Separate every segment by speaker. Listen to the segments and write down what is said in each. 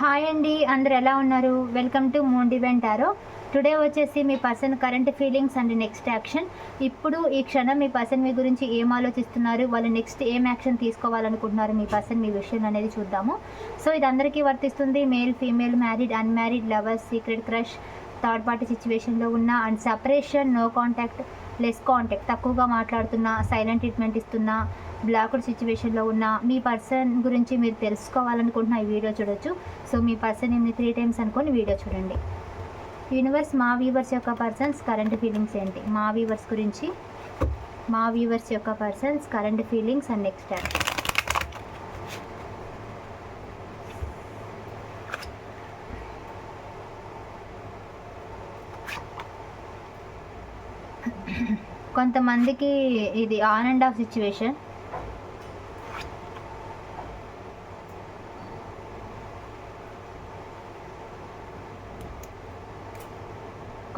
Speaker 1: Hi అండి అందరు ఎలా ఉన్నారు? వెల్కమ్ టు మూన్ డివెంట్ ఆరో టుడే వచ్చేసి మీ person current feelings and next action ఇప్పుడు ఈ క్షణం మీ పర్సన్ మీ గురించి ఏం ఆలోచిస్తున్నారు? వాళ్ళు నెక్స్ట్ ఏం యాక్షన్ తీసుకోవాలనుకుంటున్నారు? మీ పర్సన్ మీ విషయం అనేది చూద్దాము. సో ఇది అందరికీ వర్తిస్తుంది. Male female married unmarried lovers secret crush third party సిచ్యువేషన్లో ఉన్న and separation no contact less contact తక్కువగా మాట్లాడుతున్నా సైలెంట్ ట్రీట్మెంట్ ఇస్తున్నా బ్లాక్డ్ సిచ్యువేషన్లో ఉన్న మీ పర్సన్ గురించి మీరు తెలుసుకోవాలనుకుంటున్న ఈ వీడియో చూడొచ్చు. సో మీ పర్సన్ ఏమి త్రీ టైమ్స్ అనుకొని వీడియో చూడండి. యూనివర్స్ మా వీవర్స్ యొక్క పర్సన్స్ కరెంట్ ఫీలింగ్స్ ఏంటి? మా వీవర్స్ గురించి మా వీవర్స్ యొక్క persons current feelings and next action కొంతమందికి ఇది ఆన్ అండ్ ఆఫ్ సిచ్యువేషన్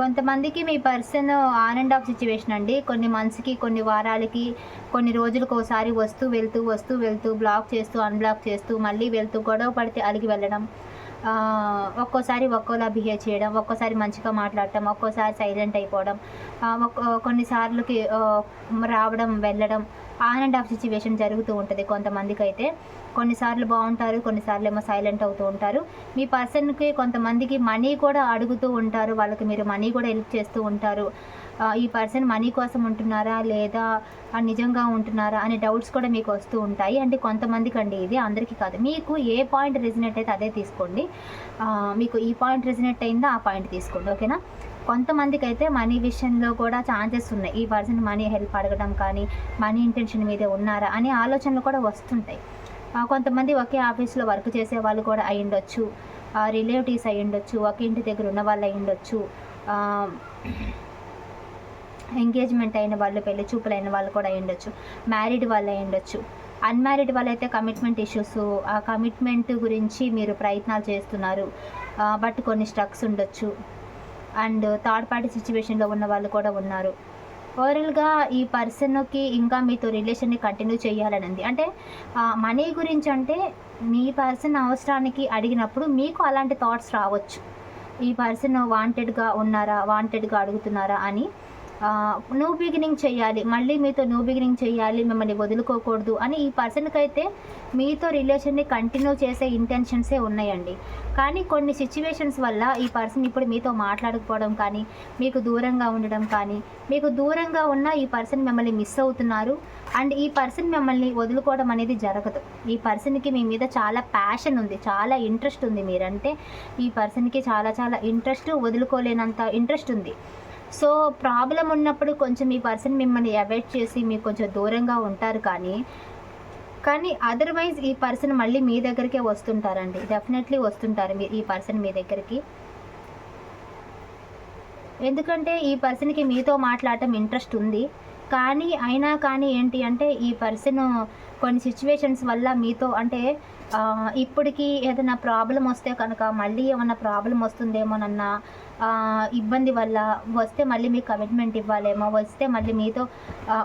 Speaker 1: కొంతమందికి మీ person on and off situation అండి. కొన్ని మంత్స్కి కొన్ని వారాలకి కొన్ని రోజులకు ఒకసారి వస్తూ వెళ్తూ వస్తూ వెళ్తూ బ్లాక్ చేస్తూ అన్బ్లాక్ చేస్తూ మళ్ళీ వెళ్తూ గొడవ పడితే అలిగి వెళ్ళడం ఒక్కోసారి ఒక్కోలా బిహేవ్ చేయడం ఒక్కోసారి మంచిగా మాట్లాడటం ఒక్కోసారి సైలెంట్ అయిపోవడం ఒక్కో- కొన్నిసార్లుకి రావడం వెళ్ళడం ఆన్ అండ్ ఆఫ్ సిచ్యువేషన్ జరుగుతూ ఉంటుంది కొంతమందికి అయితే కొన్నిసార్లు బాగుంటారు కొన్నిసార్లు ఏమో సైలెంట్ అవుతూ ఉంటారు. మీ పర్సన్కి కొంతమందికి మనీ కూడా అడుగుతూ ఉంటారు వాళ్ళకి మీరు మనీ కూడా హెల్ప్ చేస్తూ ఉంటారు. ఈ పర్సన్ మనీ కోసం ఉంటున్నారా లేదా నిజంగా ఉంటున్నారా అనే డౌట్స్ కూడా మీకు వస్తూ ఉంటాయి. అంటే కొంతమందికి అండి ఇది అందరికీ కాదు. మీకు ఏ పాయింట్ రెజినేట్ అయితే అదే తీసుకోండి. మీకు ఈ పాయింట్ రెజినేట్ అయిందో ఆ పాయింట్ తీసుకోండి ఓకేనా కొంతమందికి అయితే మనీ విషయంలో కూడా ఛాన్సెస్ ఉన్నాయి. ఈ పర్సన్ మనీ హెల్ప్ అడగడం కానీ మనీ ఇంటెన్షన్ మీదే ఉన్నారా అనే ఆలోచనలు కూడా వస్తుంటాయి. కొంతమంది ఒకే ఆఫీస్లో వర్క్ చేసే వాళ్ళు కూడా అయి ఉండొచ్చు రిలేటివ్స్ అయి ఉండొచ్చు ఒకే ఇంటి దగ్గర ఉన్న వాళ్ళు అయి ఉండొచ్చు ఎంగేజ్మెంట్ అయిన వాళ్ళు పెళ్ళి చూపులు అయిన వాళ్ళు కూడా అయి ఉండొచ్చు మ్యారీడ్ వాళ్ళు అయి ఉండొచ్చు అన్మ్యారీడ్ వాళ్ళైతే కమిట్మెంట్ ఇష్యూస్. ఆ కమిట్మెంట్ గురించి మీరు ప్రయత్నాలు చేస్తున్నారు. బట్ కొన్ని స్ట్రక్స్ ఉండొచ్చు. అండ్ థర్డ్ పార్టీ సిచ్యువేషన్లో ఉన్న వాళ్ళు కూడా ఉన్నారు. ఓవరాల్గా ఈ పర్సన్కి ఇంకా మీతో రిలేషన్ని కంటిన్యూ చేయాలని ఉంది అంటే మనీ గురించి అంటే మీ పర్సన్ అవసరానికి అడిగినప్పుడు మీకు అలాంటి థాట్స్ రావచ్చు. ఈ పర్సన్ వాంటెడ్గా ఉన్నారా వాంటెడ్గా అడుగుతున్నారా అని. న్యూ బిగినింగ్ చేయాలి. మళ్ళీ మీతో న్యూ బిగినింగ్ చేయాలి మిమ్మల్ని వదులుకోకూడదు అని ఈ పర్సన్కి అయితే మీతో రిలేషన్ని కంటిన్యూ చేసే ఇంటెన్షన్సే ఉన్నాయండి. కానీ కొన్ని సిచ్యువేషన్స్ వల్ల ఈ పర్సన్ ఇప్పుడు మీతో మాట్లాడకపోవడం కానీ మీకు దూరంగా ఉండడం కానీ మీకు దూరంగా ఉన్న ఈ పర్సన్ మిమ్మల్ని మిస్ అవుతున్నారు. అండ్ ఈ పర్సన్ మిమ్మల్ని వదులుకోవడం అనేది జరగదు. ఈ పర్సన్కి మీ మీద చాలా ప్యాషన్ ఉంది చాలా ఇంట్రెస్ట్ ఉంది మీరంటే. ఈ పర్సన్కి చాలా చాలా ఇంట్రెస్ట్ వదులుకోలేనంత ఇంట్రెస్ట్ ఉంది. సో ప్రాబ్లం ఉన్నప్పుడు కొంచెం ఈ పర్సన్ మిమ్మల్ని అవాయిడ్ చేసి మీకు కొంచెం దూరంగా ఉంటారు కానీ కానీ అదర్వైజ్ ఈ పర్సన్ మళ్ళీ మీ దగ్గరికే వస్తుంటారండి. డెఫినెట్లీ వస్తుంటారు మీరు ఈ పర్సన్ మీ దగ్గరికి. ఎందుకంటే ఈ పర్సన్కి మీతో మాట్లాడటం ఇంట్రెస్ట్ ఉంది. కానీ అయినా కానీ ఏంటి అంటే ఈ పర్సన్ కొన్ని సిచ్యువేషన్స్ వల్ల మీతో అంటే ఇప్పటికీ ఇప్పటికి ఏదైనా ప్రాబ్లం వస్తే కనుక మళ్ళీ ఏమన్నా ప్రాబ్లం వస్తుందేమోనన్న ఇబ్బంది వల్ల వస్తే మళ్ళీ మీకు కమిట్మెంట్ ఇవ్వాలేమో వస్తే మళ్ళీ మీతో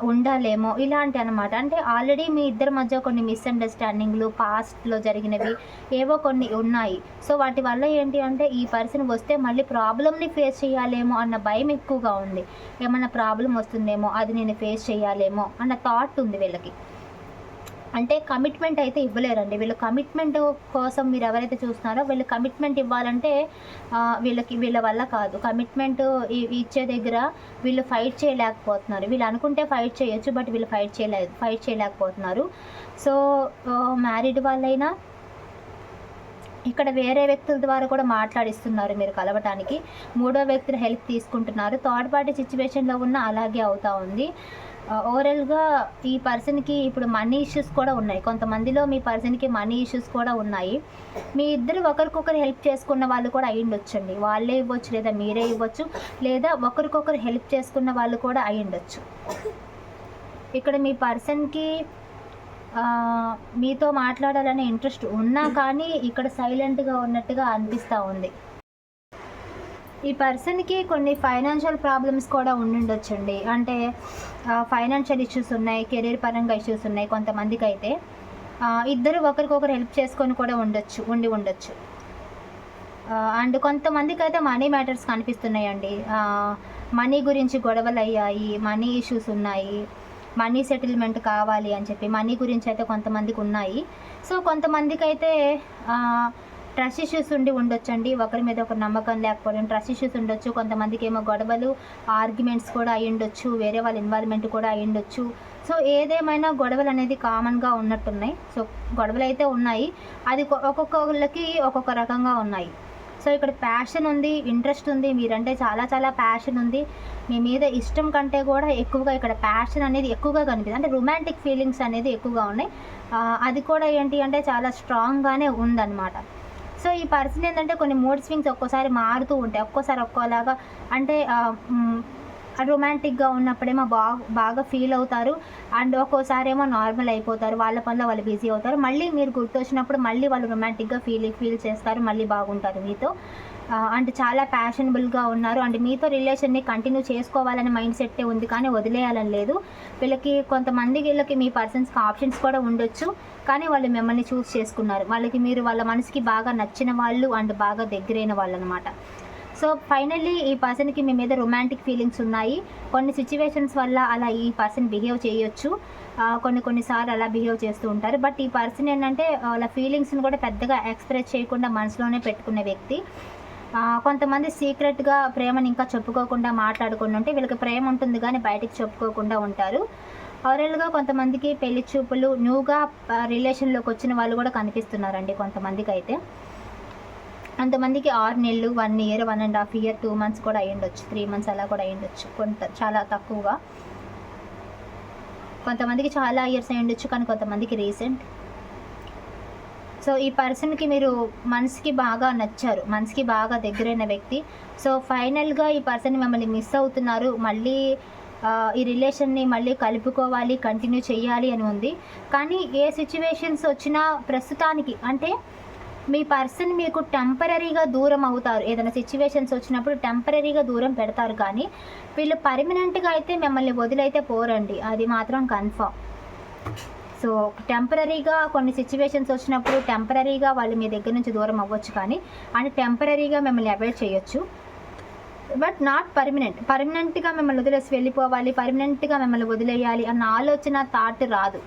Speaker 1: ఉండాలేమో ఇలాంటి అనమాట అంటే ఆల్రెడీ మీ ఇద్దరి మధ్య కొన్ని మిస్అండర్స్టాండింగ్లు పాస్ట్లో జరిగినవి ఏవో కొన్ని ఉన్నాయి. సో వాటి వల్ల ఏంటి అంటే ఈ పర్సన్ వస్తే మళ్ళీ ప్రాబ్లమ్ని ఫేస్ చేయాలేమో అన్న భయం ఎక్కువగా ఉంది. ఏమైనా ప్రాబ్లం వస్తుందేమో అది నేను ఫేస్ చేయాలేమో అన్న థాట్ ఉంది వీళ్ళకి. అంటే కమిట్మెంట్ అయితే ఇవ్వలేరండి. వీళ్ళు కమిట్మెంట్ కోసం మీరు ఎవరైతే చూస్తున్నారో వీళ్ళు కమిట్మెంట్ ఇవ్వాలంటే వీళ్ళకి వీళ్ళ వల్ల కాదు. కమిట్మెంట్ ఇచ్చే దగ్గర వీళ్ళు ఫైట్ చేయలేకపోతున్నారు. వీళ్ళు అనుకుంటే ఫైట్ చేయొచ్చు బట్ వీళ్ళు ఫైట్ చేయలే ఫైట్ చేయలేకపోతున్నారు. సో మ్యారీడ్ వాళ్ళైనా ఇక్కడ వేరే వ్యక్తుల ద్వారా కూడా మాట్లాడిస్తున్నారు మీరు కలవటానికి. మూడో వ్యక్తుల హెల్ప్ తీసుకుంటున్నారు. థర్డ్ పార్టీ సిచ్యువేషన్లో ఉన్న అలాగే అవుతా ఉంది. ఓవరాల్గా ఈ పర్సన్కి ఇప్పుడు మనీ ఇష్యూస్ కూడా ఉన్నాయి. కొంతమందిలో మీ పర్సన్కి మనీ ఇష్యూస్ కూడా ఉన్నాయి. మీ ఇద్దరు ఒకరికొకరు హెల్ప్ చేసుకున్న వాళ్ళు కూడా అయి ఉండొచ్చండి. వాళ్ళే ఇవ్వచ్చు లేదా మీరే ఇవ్వచ్చు లేదా ఒకరికొకరు హెల్ప్ చేసుకున్న వాళ్ళు కూడా అయి ఉండొచ్చు. ఇక్కడ మీ పర్సన్కి మీతో మాట్లాడాలనే ఇంట్రెస్ట్ ఉన్నా కానీ ఇక్కడ సైలెంట్గా ఉన్నట్టుగా అనిపిస్తూ ఉంది. ఈ పర్సన్కి కొన్ని ఫైనాన్షియల్ ప్రాబ్లమ్స్ కూడా ఉండుండొచ్చండి. అంటే ఫైనాన్షియల్ ఇష్యూస్ ఉన్నాయి కెరీర్ పరంగా ఇష్యూస్ ఉన్నాయి కొంతమందికి అయితే ఇద్దరు ఒకరికొకరు హెల్ప్ చేసుకొని కూడా ఉండొచ్చు ఉండి ఉండొచ్చు. అండ్ కొంతమందికి అయితే మనీ మ్యాటర్స్ కనిపిస్తున్నాయండి. మనీ గురించి గొడవలు అయ్యాయి మనీ ఇష్యూస్ ఉన్నాయి మనీ సెటిల్మెంట్ కావాలి అని చెప్పి మనీ గురించి అయితే కొంతమందికి ఉన్నాయి. సో కొంతమందికి అయితే ట్రస్ట్ ఇష్యూస్ ఉండి ఉండొచ్చండి. ఒకరి మీద ఒక నమ్మకం లేకపోవడం ట్రస్ట్ ఇష్యూస్ ఉండొచ్చు. కొంతమందికి ఏమో గొడవలు ఆర్గ్యుమెంట్స్ కూడా అయి ఉండొచ్చు. వేరే వాళ్ళ ఇన్వాల్వ్మెంట్ కూడా అయి ఉండొచ్చు. సో ఏదేమైనా గొడవలు అనేది కామన్గా ఉన్నట్టున్నాయి. సో గొడవలు అయితే ఉన్నాయి. అది ఒక్కొక్కళ్ళకి ఒక్కొక్క రకంగా ఉన్నాయి. సో ఇక్కడ ప్యాషన్ ఉంది ఇంట్రెస్ట్ ఉంది. మీరంటే చాలా చాలా ప్యాషన్ ఉంది. మీ మీద ఇష్టం కంటే కూడా ఎక్కువగా ఇక్కడ ప్యాషన్ అనేది ఎక్కువగా కనిపిస్తుంది. అంటే రొమాంటిక్ ఫీలింగ్స్ అనేది ఎక్కువగా ఉన్నాయి. అది కూడా ఏంటి అంటే చాలా స్ట్రాంగ్గానే ఉందన్నమాట. సో ఈ పర్సన్ ఏంటంటే కొన్ని మూడ్ స్వింగ్స్ ఒక్కోసారి మారుతూ ఉంటాయి. ఒక్కోసారి ఒక్కోలాగా అంటే రొమాంటిక్గా ఉన్నప్పుడేమో బాగా బాగా ఫీల్ అవుతారు. అండ్ ఒక్కోసారి ఏమో నార్మల్ అయిపోతారు. వాళ్ళ పనిలో వాళ్ళు బిజీ అవుతారు. మళ్ళీ మీరు గుర్తొచ్చినప్పుడు మళ్ళీ వాళ్ళు రొమాంటిక్గా ఫీల్ ఫీల్ చేస్తారు. మళ్ళీ బాగుంటారు మీతో. అండ్ చాలా ప్యాషనబుల్గా ఉన్నారు. అండ్ మీతో రిలేషన్ని కంటిన్యూ చేసుకోవాలనే మైండ్ సెట్టే ఉంది కానీ వదిలేయాలని లేదు. వీళ్ళకి కొంతమంది వీళ్ళకి మీ పర్సన్స్కి ఆప్షన్స్ కూడా ఉండొచ్చు. కానీ వాళ్ళు మిమ్మల్ని చూస్ చేసుకున్నారు. వాళ్ళకి మీరు వాళ్ళ మనసుకి బాగా నచ్చిన వాళ్ళు అండ్ బాగా దగ్గరైన వాళ్ళు అనమాట సో ఫైనల్లీ ఈ పర్సన్కి మీ మీద రొమాంటిక్ ఫీలింగ్స్ ఉన్నాయి. కొన్ని సిచ్యువేషన్స్ వల్ల అలా ఈ పర్సన్ బిహేవ్ చేయొచ్చు. కొన్ని కొన్నిసార్లు అలా బిహేవ్ చేస్తూ ఉంటారు. బట్ ఈ పర్సన్ ఏంటంటే వాళ్ళ ఫీలింగ్స్ని కూడా పెద్దగా ఎక్స్ప్రెస్ చేయకుండా మనసులోనే పెట్టుకునే వ్యక్తి. కొంతమంది సీక్రెట్గా ప్రేమని ఇంకా చెప్పుకోకుండా మాట్లాడుకుని ఉంటే వీళ్ళకి ప్రేమ ఉంటుంది కానీ బయటికి చెప్పుకోకుండా ఉంటారు. ఓవరాల్గా కొంతమందికి పెళ్ళి చూపులు న్యూగా రిలేషన్లోకి వచ్చిన వాళ్ళు కూడా కనిపిస్తున్నారండి కొంతమందికి అయితే అంతమందికి ఆరు నెలలు one year one and half year two months కూడా అయ్యుండొచ్చు త్రీ మంత్స్ అలా కూడా అయ్యుండొచ్చు కొంత చాలా తక్కువగా. కొంతమందికి చాలా ఇయర్స్ అయ్యుండొచ్చు కానీ కొంతమందికి రీసెంట్. సో ఈ పర్సన్కి మీరు మనసుకి బాగా నచ్చారు మనసుకి బాగా దగ్గరైన వ్యక్తి. సో ఫైనల్గా ఈ పర్సన్ మిమ్మల్ని మిస్ అవుతున్నారు మళ్ళీ ఈ రిలేషన్ని మళ్ళీ కలుపుకోవాలి కంటిన్యూ చేయాలి అని ఉంది. కానీ ఏ సిచ్యువేషన్స్ వచ్చినా ప్రస్తుతానికి అంటే మీ పర్సన్ మీకు టెంపరీగా దూరం అవుతారు. ఏదైనా సిచ్యువేషన్స్ వచ్చినప్పుడు టెంపరీగా దూరం పెడతారు కానీ వీళ్ళు పర్మనెంట్గా అయితే మిమ్మల్ని వదిలైతే పోరండి. అది మాత్రం కన్ఫామ్ సో టెంపరీగా కొన్ని సిచ్యువేషన్స్ వచ్చినప్పుడు టెంపరీగా వాళ్ళు మీ దగ్గర నుంచి దూరం అవ్వచ్చు కానీ అండ్ టెంపరీగా మిమ్మల్ని అవాయిడ్ చేయొచ్చు. But not permanent. పర్మనెంట్గా మిమ్మల్ని వదిలేసి వెళ్ళిపోవాలి పర్మనెంట్గా మిమ్మల్ని వదిలేయాలి అన్న ఆలోచన థాట్ రాదు.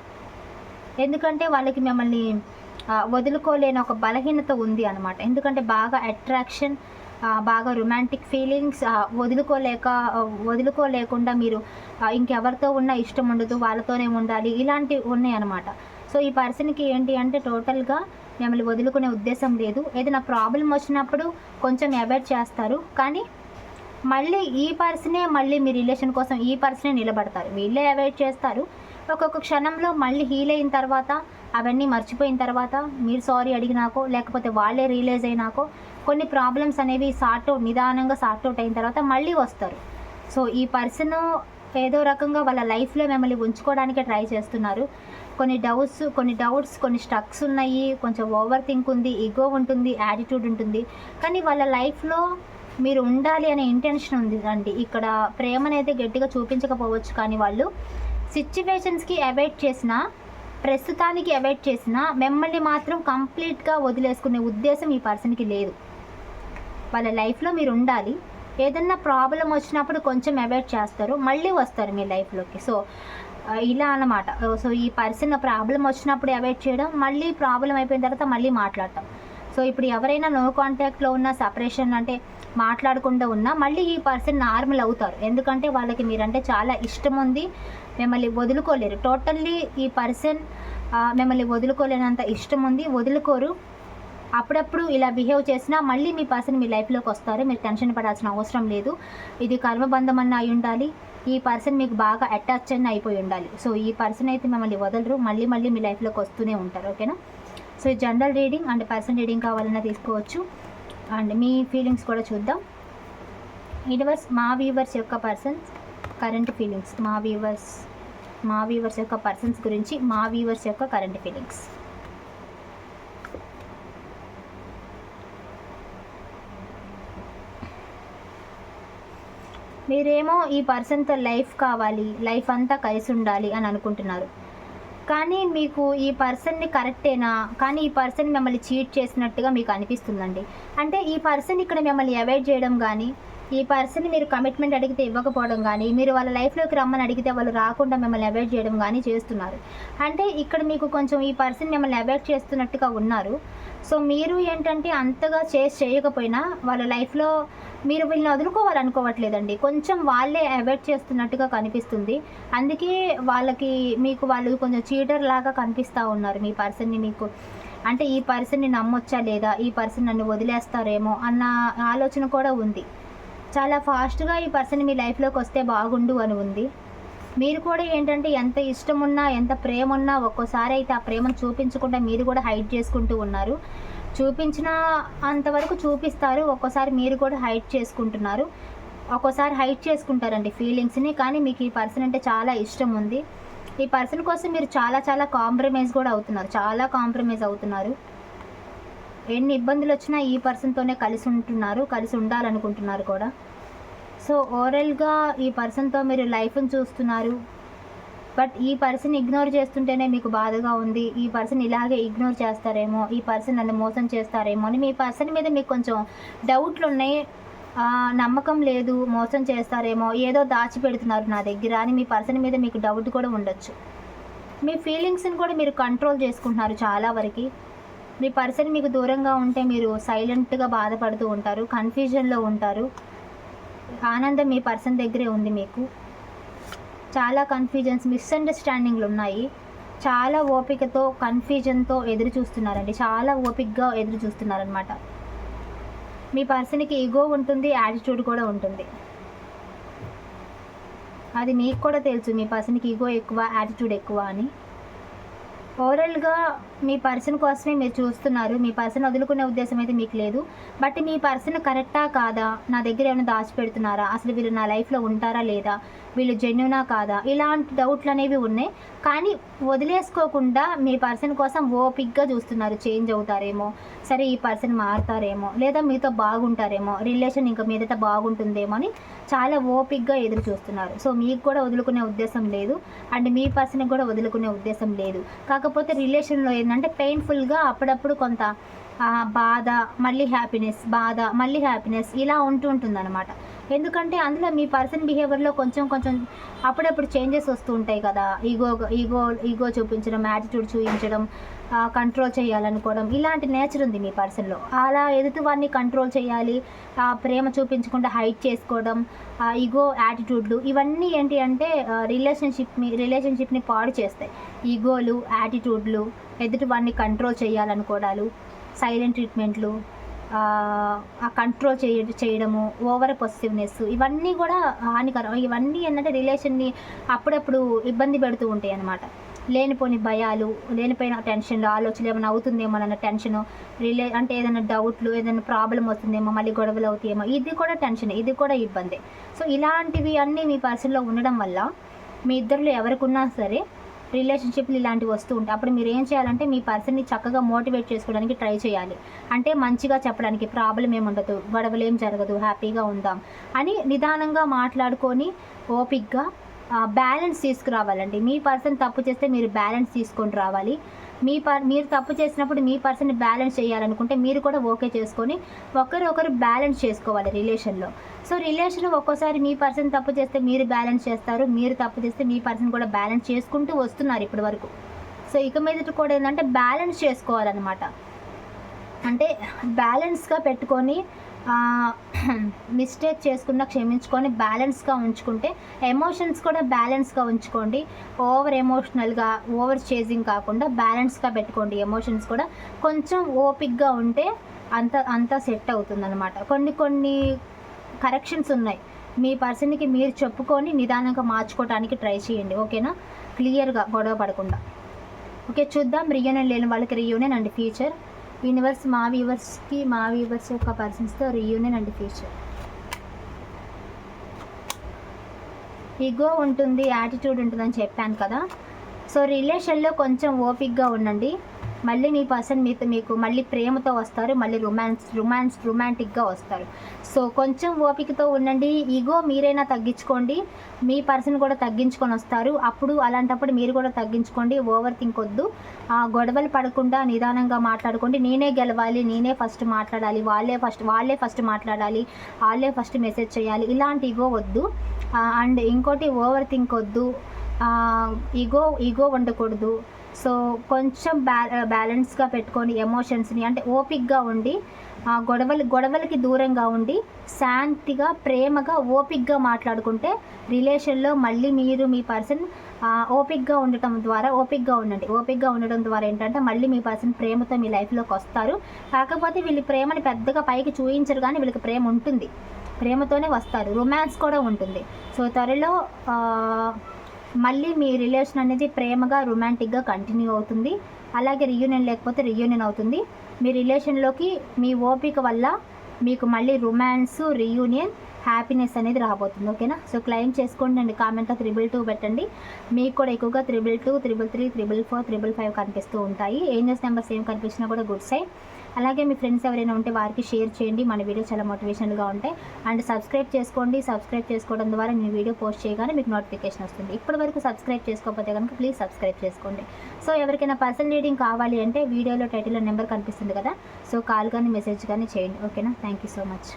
Speaker 1: ఎందుకంటే వాళ్ళకి మిమ్మల్ని వదులుకోలేని ఒక బలహీనత ఉంది అనమాట ఎందుకంటే బాగా అట్రాక్షన్ బాగా రొమాంటిక్ ఫీలింగ్స్ వదులుకోలేక వదులుకోలేకుండా మీరు ఇంకెవరితో ఉన్నా ఇష్టం ఉండదు వాళ్ళతోనే ఉండాలి ఇలాంటివి ఉన్నాయన్నమాట. సో ఈ పర్సన్కి ఏంటి అంటే టోటల్గా మిమ్మల్ని వదులుకునే ఉద్దేశం లేదు. ఏదైనా ప్రాబ్లం వచ్చినప్పుడు కొంచెం అవాయిడ్ చేస్తారు. కానీ మళ్ళీ ఈ పర్సనే మళ్ళీ మీ రిలేషన్ కోసం ఈ పర్సనే నిలబడతారు. వీళ్ళే అవాయిడ్ చేస్తారు. ఒక్కొక్క క్షణంలో మళ్ళీ హీల్ అయిన తర్వాత అవన్నీ మర్చిపోయిన తర్వాత మీరు సారీ అడిగినాకో లేకపోతే వాళ్ళే రియలైజ్ అయినాకో కొన్ని ప్రాబ్లమ్స్ అనేవి సార్ట్ అవుట్ నిదానంగా సార్ట్ అవుట్ అయిన తర్వాత మళ్ళీ వస్తారు. సో ఈ పర్సన్ ఏదో రకంగా వాళ్ళ లైఫ్లో మిమ్మల్ని ఉంచుకోవడానికే ట్రై చేస్తున్నారు. కొన్ని డౌట్స్ కొన్ని డౌట్స్ కొన్ని స్ట్రక్స్ ఉన్నాయి. కొంచెం ఓవర్ థింక్ ఉంది ఈగో ఉంటుంది యాటిట్యూడ్ ఉంటుంది. కానీ వాళ్ళ లైఫ్లో మీరు ఉండాలి అనే ఇంటెన్షన్ ఉంది అండి. ఇక్కడ ప్రేమనైతే గట్టిగా చూపించకపోవచ్చు కానీ వాళ్ళు సిచ్యువేషన్స్కి అవాయిడ్ చేసిన ప్రస్తుతానికి అవాయిడ్ చేసిన మిమ్మల్ని మాత్రం కంప్లీట్గా వదిలేసుకునే ఉద్దేశం ఈ పర్సన్కి లేదు. వాళ్ళ లైఫ్లో మీరు ఉండాలి. ఏదన్నా ప్రాబ్లం వచ్చినప్పుడు కొంచెం అవాయిడ్ చేస్తారు. మళ్ళీ వస్తారు మీ లైఫ్లోకి సో ఇలా అన్నమాట. సో ఈ పర్సన్ ప్రాబ్లం వచ్చినప్పుడు అవాయిడ్ చేయడం మళ్ళీ ప్రాబ్లం అయిపోయిన తర్వాత మళ్ళీ మాట్లాడటం. సో ఇప్పుడు ఎవరైనా నో కాంటాక్ట్లో ఉన్న సపరేషన్ అంటే మాట్లాడకుండా ఉన్నా మళ్ళీ ఈ పర్సన్ నార్మల్ అవుతారు. ఎందుకంటే వాళ్ళకి మీరంటే చాలా ఇష్టం ఉంది మిమ్మల్ని వదులుకోలేరు. టోటల్లీ ఈ పర్సన్ మిమ్మల్ని వదులుకోలేనంత ఇష్టం ఉంది వదులుకోరు. అప్పుడప్పుడు ఇలా బిహేవ్ చేసినా మళ్ళీ మీ పర్సన్ మీ లైఫ్లోకి వస్తారు మీరు టెన్షన్ పడాల్సిన అవసరం లేదు. ఇది కర్మబంధం అన్న అయి ఉండాలి. ఈ పర్సన్ మీకు బాగా అటాచ్ అన్న అయిపోయి ఉండాలి. సో ఈ పర్సన్ అయితే మిమ్మల్ని వదలరు. మళ్ళీ మళ్ళీ మీ లైఫ్లోకి వస్తూనే ఉంటారు ఓకేనా సో ఈ general reading and person reading కావాలన్నా తీసుకోవచ్చు. అండ్ మీ ఫీలింగ్స్ కూడా చూద్దాం. యూనివర్స్ మా వ్యూవర్స్ యొక్క పర్సన్స్ కరెంట్ ఫీలింగ్స్ మా వ్యూవర్స్ మా వ్యూవర్స్ యొక్క పర్సన్స్ గురించి మా వ్యూవర్స్ యొక్క కరెంట్ ఫీలింగ్స్ మీరేమో ఈ పర్సన్తో లైఫ్ కావాలి లైఫ్ అంతా కలిసి ఉండాలి అని అనుకుంటున్నారు. కానీ మీకు ఈ పర్సన్ని కరెక్టేనా కానీ ఈ పర్సన్ మిమ్మల్ని చీట్ చేసినట్టుగా మీకు అనిపిస్తుందండి. అంటే ఈ పర్సన్ ఇక్కడ మిమ్మల్ని అవాయిడ్ చేయడం కానీ ఈ పర్సన్ మీరు కమిట్మెంట్ అడిగితే ఇవ్వకపోవడం కానీ మీరు వాళ్ళ లైఫ్లోకి రమ్మని అడిగితే వాళ్ళు రాకుండా మిమ్మల్ని అవాయిడ్ చేయడం కానీ చేస్తున్నారు. అంటే ఇక్కడ మీకు కొంచెం ఈ పర్సన్ మిమ్మల్ని అవాయిడ్ చేస్తున్నట్టుగా ఉన్నారు. సో మీరు ఏంటంటే అంతగా చేసి చేయకపోయినా వాళ్ళ లైఫ్లో మీరు వీళ్ళని వదులుకోవాలనుకోవట్లేదండి. కొంచెం వాళ్ళే అవాయిడ్ చేస్తున్నట్టుగా కనిపిస్తుంది. అందుకే వాళ్ళకి మీకు వాళ్ళు కొంచెం చీటర్ లాగా కనిపిస్తూ ఉన్నారు మీ పర్సన్ని మీకు. అంటే ఈ పర్సన్ని నమ్మొచ్చా లేదా? ఈ పర్సన్ నన్ను వదిలేస్తారేమో అన్న ఆలోచన కూడా ఉంది. చాలా ఫాస్ట్గా ఈ పర్సన్ మీ లైఫ్లోకి వస్తే బాగుండు అని ఉంది. మీరు కూడా ఏంటంటే ఎంత ఇష్టం ఉన్నా ఎంత ప్రేమ ఉన్నా ఒక్కోసారి అయితే ఆ ప్రేమను చూపించకుండా మీరు కూడా హైడ్ చేసుకుంటూ ఉన్నారు. చూపించిన అంతవరకు చూపిస్తారు. ఒక్కోసారి మీరు కూడా హైట్ చేసుకుంటున్నారు. ఒక్కోసారి హైట్ చేసుకుంటారండి ఫీలింగ్స్ని. కానీ మీకు ఈ పర్సన్ అంటే చాలా ఇష్టం ఉంది. ఈ పర్సన్ కోసం మీరు చాలా చాలా కాంప్రమైజ్ కూడా అవుతున్నారు. చాలా కాంప్రమైజ్ అవుతున్నారు. ఎన్ని ఇబ్బందులు వచ్చినా ఈ పర్సన్తోనే కలిసి ఉంటున్నారు కలిసి ఉండాలనుకుంటున్నారు కూడా. సో ఓవరాల్గా ఈ పర్సన్తో మీరు లైఫ్ని చూస్తున్నారు. బట్ ఈ పర్సన్ ఇగ్నోర్ చేస్తుంటేనే మీకు బాధగా ఉంది. ఈ పర్సన్ ఇలాగే ఇగ్నోర్ చేస్తారేమో ఈ పర్సన్ నన్ను మోసం చేస్తారేమో అని మీ పర్సన్ మీద మీకు కొంచెం డౌట్లు ఉన్నాయి. నమ్మకం లేదు మోసం చేస్తారేమో ఏదో దాచిపెడుతున్నారు నా దగ్గర అని మీ పర్సన్ మీద మీకు డౌట్ కూడా ఉండొచ్చు. మీ ఫీలింగ్స్ని కూడా మీరు కంట్రోల్ చేసుకుంటున్నారు చాలా వరకు. మీ పర్సన్ మీకు దూరంగా ఉంటే మీరు సైలెంట్గా బాధపడుతూ ఉంటారు కన్ఫ్యూజన్లో ఉంటారు. ఆనందం మీ పర్సన్ దగ్గరే ఉంది మీకు. చాలా కన్ఫ్యూజన్స్ మిస్అండర్స్టాండింగ్లు ఉన్నాయి. చాలా ఓపికతో కన్ఫ్యూజన్తో ఎదురు చూస్తున్నారండి. చాలా ఓపికగా ఎదురు చూస్తున్నారనమాట మీ పర్సన్కి ఈగో ఉంటుంది యాటిట్యూడ్ కూడా ఉంటుంది. అది మీకు కూడా తెలుసు మీ పర్సన్కి ఈగో ఎక్కువ యాటిట్యూడ్ ఎక్కువ అని. ఓవరాల్గా మీ పర్సన్ కోసమే మీరు చూస్తున్నారు. మీ పర్సన్ వదులుకునే ఉద్దేశం అయితే మీకు లేదు. బట్ మీ పర్సన్ కరెక్టా కాదా? నా దగ్గర ఏమైనా దాచిపెడుతున్నారా? అసలు వీళ్ళు నా లైఫ్లో ఉంటారా లేదా? వీళ్ళు జెన్యునా కాదా? ఇలాంటి డౌట్లు అనేవి ఉన్నాయి. కానీ వదిలేసుకోకుండా మీ పర్సన్ కోసం ఓపిక్గా చూస్తున్నారు. చేంజ్ అవుతారేమో? సరే ఈ పర్సన్ మారుతారేమో? లేదా మీతో బాగుంటారేమో? రిలేషన్ ఇంకా మీదట బాగుంటుందేమో అని చాలా ఓపిక్గా ఎదురు చూస్తున్నారు. సో మీకు కూడా వదులుకునే ఉద్దేశం లేదు. అండ్ మీ పర్సన్కి కూడా వదులుకునే ఉద్దేశం లేదు. కాకపోతే రిలేషన్లో ఏంటంటే అంటే పెయిన్ఫుల్గా అప్పుడప్పుడు కొంత బాధ మళ్ళీ హ్యాపీనెస్ బాధ మళ్ళీ హ్యాపీనెస్ ఇలా ఉంటూ ఉంటుందన్నమాట. ఎందుకంటే అందులో మీ పర్సన్ బిహేవియర్లో కొంచెం కొంచెం అప్పుడప్పుడు చేంజెస్ వస్తూ ఉంటాయి కదా. ఈగో ఈగో ఈగో చూపించడం యాటిట్యూడ్ చూపించడం కంట్రోల్ చేయాలనుకోవడం. ఇలాంటి నేచర్ ఉంది మీ పర్సన్లో అలా ఎదుటి వారిని కంట్రోల్ చేయాలి ఆ ప్రేమ చూపించకుండా హైట్ చేసుకోవడం ఈగో యాటిట్యూడ్లు ఇవన్నీ ఏంటి అంటే రిలేషన్షిప్ని రిలేషన్షిప్ని పాడు చేస్తాయి. ఈగోలు యాటిట్యూడ్లు ఎదుటి వారిని కంట్రోల్ చేయాలనుకోవడాలు సైలెంట్ ట్రీట్మెంట్లు ఆ కంట్రోల్ చేయ చేయడము ఓవర్ పొసిటివ్నెస్ ఇవన్నీ కూడా హానికరం. ఇవన్నీ ఏంటంటే రిలేషన్ని అప్పుడప్పుడు ఇబ్బంది పెడుతూ ఉంటాయి అన్నమాట లేనిపోని భయాలు లేనిపోయిన టెన్షన్లు ఆలోచనలు ఏమైనా అవుతుందేమో అన్న టెన్షన్ రిలే అంటే ఏదైనా డౌట్లు ఏదైనా ప్రాబ్లం వస్తుందేమో మళ్ళీ గొడవలు అవుతాయేమో ఇది కూడా టెన్షన్ ఇది కూడా ఇబ్బంది. సో ఇలాంటివి అన్నీ మీ పర్సన్లో ఉండడం వల్ల మీ ఇద్దరిలో ఎవరికున్నా సరే రిలేషన్షిప్లు ఇలాంటివి వస్తూ ఉంటాయి. అప్పుడు మీరు ఏం చేయాలంటే మీ పర్సన్ని చక్కగా మోటివేట్ చేసుకోవడానికి ట్రై చేయాలి. అంటే మంచిగా చెప్పడానికి ప్రాబ్లం ఏముండదు గొడవలు ఏం జరగదు హ్యాపీగా ఉందాం అని నిదానంగా మాట్లాడుకొని ఓపిక్గా బ్యాలెన్స్ తీసుకురావాలండి. మీ పర్సన్ తప్పు చేస్తే మీరు బ్యాలెన్స్ తీసుకొని రావాలి. మీ పర్ మీరు తప్పు చేసినప్పుడు మీ పర్సన్ బ్యాలెన్స్ చేయాలనుకుంటే మీరు కూడా ఓకే చేసుకొని ఒకరు ఒకరు బ్యాలెన్స్ చేసుకోవాలి రిలేషన్లో. సో రిలేషన్ ఒక్కోసారి మీ పర్సన్ తప్పు చేస్తే మీరు బ్యాలెన్స్ చేస్తారు. మీరు తప్పు చేస్తే మీ పర్సన్ కూడా బ్యాలెన్స్ చేసుకుంటూ వస్తున్నారు ఇప్పటి వరకు. సో ఇక మీదట కూడా ఏంటంటే బ్యాలెన్స్ చేసుకోవాలన్నమాట. అంటే బ్యాలెన్స్గా పెట్టుకొని మిస్టేక్ చేసుకున్న క్షమించుకొని బ్యాలెన్స్గా ఉంచుకుంటే ఎమోషన్స్ కూడా బ్యాలెన్స్గా ఉంచుకోండి. ఓవర్ ఎమోషనల్గా ఓవర్ చేజింగ్ కాకుండా బ్యాలెన్స్గా పెట్టుకోండి. ఎమోషన్స్ కూడా కొంచెం ఓపిక్గా ఉంటే అంత అంతా సెట్ అవుతుందన్నమాట. కొన్ని కొన్ని కరెక్షన్స్ ఉన్నాయి. మీ పర్సన్కి మీరు చెప్పుకొని నిదానంగా మార్చుకోవడానికి ట్రై చేయండి. ఓకేనా క్లియర్గా గొడవ పడకుండా. ఓకే చూద్దాం. రియూనియన్ లేని వాళ్ళకి రియూనియన్ అండ్ ఫ్యూచర్ యూనివర్స్ మా వ్యూవర్స్కి మా వ్యూవర్స్ యొక్క పర్సన్స్తో రీయూనియన్ అండ్ ఫ్యూచర్ ఈగో ఉంటుంది యాటిట్యూడ్ ఉంటుందని చెప్పాను కదా. సో రిలేషన్లో కొంచెం ఓపిక్గా ఉండండి. మళ్ళీ మీ పర్సన్ మీతో మీకు మళ్ళీ ప్రేమతో వస్తారు మళ్ళీ రొమాన్స్ రొమాన్స్ రొమాంటిక్గా వస్తారు. సో కొంచెం ఓపికతో ఉండండి. ఈగో మీరైనా తగ్గించుకోండి. మీ పర్సన్ కూడా తగ్గించుకొని వస్తారు. అప్పుడు అలాంటప్పుడు మీరు కూడా తగ్గించుకోండి. ఓవర్ థింక్ వద్దు. ఆ, గొడవలు పడకుండా నిదానంగా మాట్లాడుకోండి. నేనే గెలవాలి నేనే ఫస్ట్ మాట్లాడాలి వాళ్ళే ఫస్ట్ వాళ్ళే ఫస్ట్ మాట్లాడాలి వాళ్ళే ఫస్ట్ మెసేజ్ చేయాలి. ఇలాంటి ఈగో వద్దు. అండ్ ఇంకోటి ఓవర్ థింక్ వద్దు. ఈగో ఈగో ఉండకూడదు. సో కొంచెం బ్యా బ్యాలెన్స్గా పెట్టుకొని ఎమోషన్స్ని అంటే ఓపిక్గా ఉండి ఆ, గొడవలు గొడవలకి దూరంగా ఉండి శాంతిగా ప్రేమగా ఓపిక్గా మాట్లాడుకుంటే రిలేషన్లో మళ్ళీ మీరు మీ పర్సన్ ఓపిక్గా ఉండటం ద్వారా ఓపిక్గా ఉండండి. ఓపిక్గా ఉండడం ద్వారా ఏంటంటే మళ్ళీ మీ పర్సన్ ప్రేమతో మీ లైఫ్లోకి వస్తారు. కాకపోతే వీళ్ళు ప్రేమని పెద్దగా పైకి చూపించరు కానీ వీళ్ళకి ప్రేమ ఉంటుంది. ప్రేమతోనే వస్తారు. రొమాన్స్ కూడా ఉంటుంది. సో త్వరలో మళ్ళీ మీ రిలేషన్ అనేది ప్రేమగా రొమాంటిక్గా కంటిన్యూ అవుతుంది. అలాగే రియూనియన్ లేకపోతే రియూనియన్ అవుతుంది. మీ రిలేషన్లోకి మీ ఓపిక వల్ల మీకు మళ్ళీ రొమాన్స్ రియూనియన్ హ్యాపీనెస్ అనేది రాబోతుంది. ఓకేనా? సో క్లెయిమ్ చేసుకోండి అండి. కామెంట్లో త్రిబుల్ టూ పెట్టండి. మీకు కూడా ఎక్కువగా triple two triple three triple four triple five కనిపిస్తూ ఉంటాయి. ఏంజెస్ నెంబర్స్ ఏం కనిపించినా కూడా గుడ్ సైడ్. అలాగే మీ ఫ్రెండ్స్ ఎవరైనా ఉంటే వారికి షేర్ చేయండి. మన వీడియో చాలా మోటివేషనల్గా ఉంటాయి. అండ్ సబ్స్క్రైబ్ చేసుకోండి. సబ్స్క్రైబ్ చేసుకోవడం ద్వారా నేను వీడియో పోస్ట్ చేయగానే మీకు నోటిఫికేషన్ వస్తుంది. ఇప్పటి వరకు సబ్స్క్రైబ్ చేసుకోకపోతే కనుక ప్లీజ్ సబ్స్క్రైబ్ చేసుకోండి. సో ఎవరికైనా పర్సనల్ రీడింగ్ కావాలి అంటే వీడియోలో టైటిల్లో నెంబర్ కనిపిస్తుంది కదా. సో కాల్ కానీ మెసేజ్ కానీ చేయండి. ఓకేనా థ్యాంక్ యూ సో మచ్